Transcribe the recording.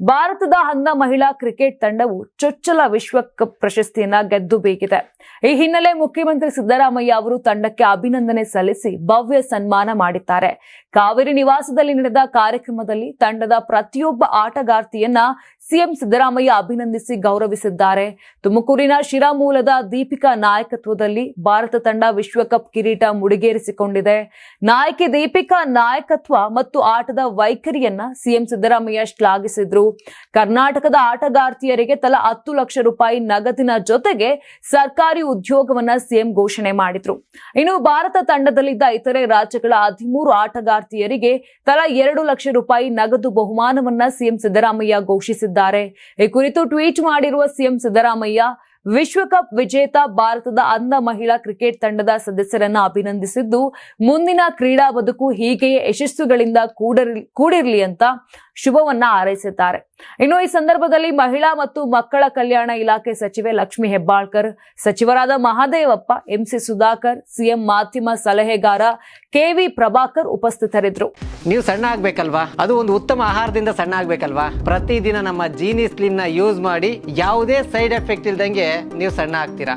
ಭಾರತದ ಅಂಧ ಮಹಿಳಾ ಕ್ರಿಕೆಟ್ ತಂಡವು ಚೊಚ್ಚಲ ವಿಶ್ವಕಪ್ ಪ್ರಶಸ್ತಿಯನ್ನ ಗೆದ್ದು ಬೇಕಿದೆ ಈ ಹಿನ್ನೆಲೆ ಮುಖ್ಯಮಂತ್ರಿ ಸಿದ್ದರಾಮಯ್ಯ ಅವರು ತಂಡಕ್ಕೆ ಅಭಿನಂದನೆ ಸಲ್ಲಿಸಿ ಭವ್ಯ ಸನ್ಮಾನ ಮಾಡಿದ್ದಾರೆ. ಕಾವೇರಿ ನಿವಾಸದಲ್ಲಿ ನಡೆದ ಕಾರ್ಯಕ್ರಮದಲ್ಲಿ ತಂಡದ ಪ್ರತಿಯೊಬ್ಬ ಆಟಗಾರ್ತಿಯನ್ನ ಸಿಎಂ ಸಿದ್ದರಾಮಯ್ಯ ಅಭಿನಂದಿಸಿ ಗೌರವಿಸಿದ್ದಾರೆ. ತುಮಕೂರಿನ ಶಿರಾ ಮೂಲದ ದೀಪಿಕಾ ನಾಯಕತ್ವದಲ್ಲಿ ಭಾರತ ತಂಡ ವಿಶ್ವಕಪ್ ಕಿರೀಟ ಮುಡಿಗೇರಿಸಿಕೊಂಡಿದೆ. ನಾಯಕಿ ದೀಪಿಕಾ ನಾಯಕತ್ವ ಮತ್ತು ಆಟದ ವೈಖರಿಯನ್ನ ಸಿಎಂ ಸಿದ್ದರಾಮಯ್ಯ ಶ್ಲಾಘಿಸಿದ್ರು. ಕರ್ನಾಟಕದ ಆಟಗಾರ್ತಿಯರಿಗೆ ತಲಾ ಹತ್ತು ಲಕ್ಷ ರೂಪಾಯಿ ನಗದಿನ ಜೊತೆಗೆ ಸರ್ಕಾರಿ ಉದ್ಯೋಗವನ್ನ ಸಿಎಂ ಘೋಷಣೆ ಮಾಡಿದ್ರು. ಇನ್ನು ಭಾರತ ತಂಡದಲ್ಲಿದ್ದ ಇತರೆ ರಾಜ್ಯಗಳ ಹದಿಮೂರು ಆಟಗಾರ್ತಿಯರಿಗೆ ತಲಾ ಎರಡು ಲಕ್ಷ ರೂಪಾಯಿ ನಗದು ಬಹುಮಾನವನ್ನ ಸಿಎಂ ಸಿದ್ದರಾಮಯ್ಯ ಘೋಷಿಸಿದ್ದಾರೆ. ಈ ಕುರಿತು ಟ್ವೀಟ್ ಮಾಡಿರುವ ಸಿಎಂ ಸಿದ್ದರಾಮಯ್ಯ, ವಿಶ್ವಕಪ್ ವಿಜೇತ ಭಾರತದ ಅಂಧ ಮಹಿಳಾ ಕ್ರಿಕೆಟ್ ತಂಡದ ಸದಸ್ಯರನ್ನ ಅಭಿನಂದಿಸಿದ್ದು, ಮುಂದಿನ ಕ್ರೀಡಾ ಬದುಕು ಹೀಗೆಯೇ ಯಶಸ್ಸುಗಳಿಂದ ಕೂಡಿರಲಿ ಕೂಡಿರ್ಲಿ ಅಂತ ಶುಭವನ್ನ ಹಾರೈಸಿದ್ದಾರೆ. ಇನ್ನು ಈ ಸಂದರ್ಭದಲ್ಲಿ ಮಹಿಳಾ ಮತ್ತು ಮಕ್ಕಳ ಕಲ್ಯಾಣ ಇಲಾಖೆ ಸಚಿವೆ ಲಕ್ಷ್ಮಿ ಹೆಬ್ಬಾಳ್ಕರ್, ಸಚಿವರಾದ ಮಹಾದೇವಪ್ಪ, ಎಂಸಿ ಸುಧಾಕರ್, ಸಿಎಂ ಮಾಧ್ಯಮ ಸಲಹೆಗಾರ ಕೆವಿ ಪ್ರಭಾಕರ್ ಉಪಸ್ಥಿತರಿದ್ದರು. ನೀವು ಸಣ್ಣ ಆಗ್ಬೇಕಲ್ವಾ? ಅದು ಒಂದು ಉತ್ತಮ ಆಹಾರದಿಂದ ಸಣ್ಣ ಆಗ್ಬೇಕಲ್ವಾ? ಪ್ರತಿದಿನ ನಮ್ಮ ಜೀನಿ ಸ್ಲಿಮ್ನ ಯೂಸ್ ಮಾಡಿ ಯಾವುದೇ ಸೈಡ್ ಎಫೆಕ್ಟ್ ಇಲ್ದಂಗೆ ನೀವು ಸಣ್ಣ ಆಗ್ತೀರಾ?